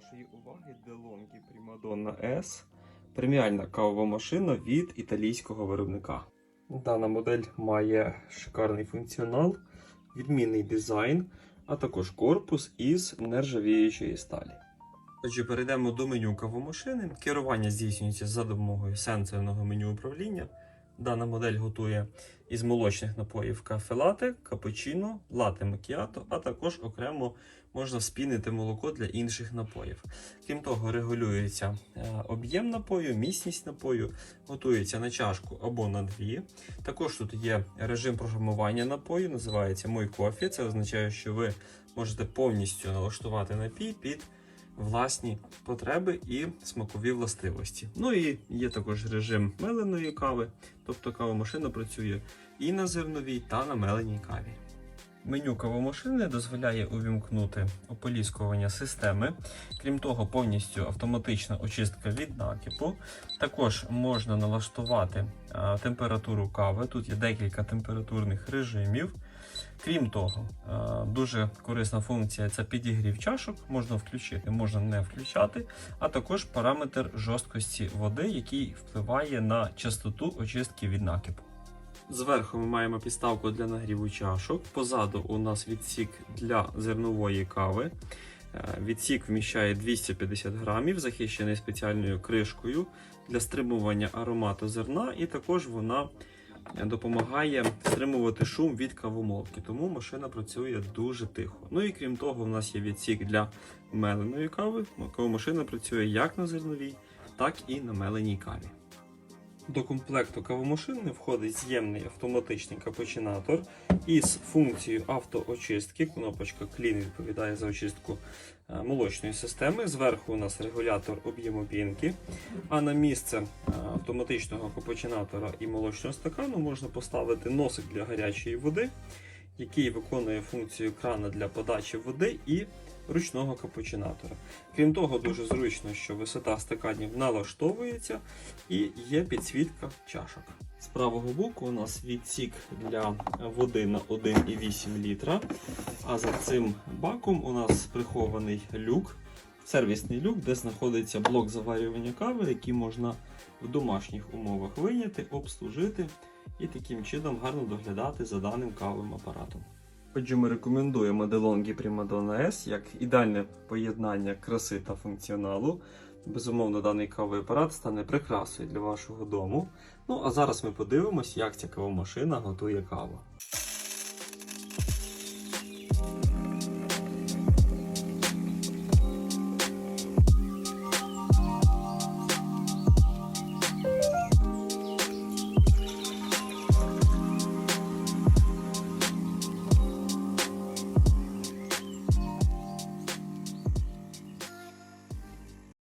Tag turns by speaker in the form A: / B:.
A: вашої уваги DeLonghi Primadonna S преміальна кавова машина від італійського виробника. Дана модель має шикарний функціонал, відмінний дизайн, а також корпус із нержавіючої сталі. Отже, перейдемо до меню кавомашини. Керування здійснюється за допомогою сенсорного меню управління. Дана модель готує із молочних напоїв кафе лате, капучино, лате макіато, а також окремо можна спінити молоко для інших напоїв. Крім того, регулюється е, об'єм напою, міцність напою, готується на чашку або на дві. Також тут є режим програмування напою, називається Мой кофі. Це означає, що ви можете повністю налаштувати напій під власні потреби і смакові властивості. Ну і є також режим меленої кави, тобто кавомашина працює і на зерновій, та на меленій каві. Меню кавомашини дозволяє увімкнути ополіскування системи. Крім того, повністю автоматична очистка від накипу. Також можна налаштувати температуру кави. Тут є декілька температурних режимів. Крім того, дуже корисна функція це підігрів чашок. Можна включити, можна не включати, а також параметр жорсткості води, який впливає на частоту очистки від накипу. Зверху ми маємо підставку для нагріву чашок. Позаду у нас відсік для зернової кави. Е, Відсік вміщає 250 грамів, захищений спеціальною кришкою для стримування аромату зерна, і також вона е, допомагає стримувати шум від кавомолки, тому машина працює дуже тихо. Ну і крім того, у нас є відсік для меленої кави. Кавомашина працює як на зерновій, так і на меленій каві. До комплекту кавомашини входить з'ємний автоматичний капучинатор із функцією автоочистки. Кнопочка Clean відповідає за очистку е, молочної системи. Зверху у нас регулятор об'єму пінки. А на місце е, автоматичного капучинатора і молочного стакану можна поставити носик для гарячої води, який виконує функцію крана для подачі води і ручного капучинатора. Крім того, дуже зручно, що висота стаканів налаштовується і є підсвітка чашок. З правого боку у нас відсік для води на 1,8 літра. А за цим баком у нас прихований люк, сервісний люк, де знаходиться блок заварювання кави, який можна в домашніх умовах вийняти, обслужити і таким чином гарно доглядати за даним кавовим апаратом. Отже, ми рекомендуємо DeLonghi Primadonna S як ідеальне поєднання краси та функціоналу. Безумовно, даний кавовий апарат стане прикрасою для вашого дому. Ну а зараз ми подивимось, як ця кавомашина готує каву.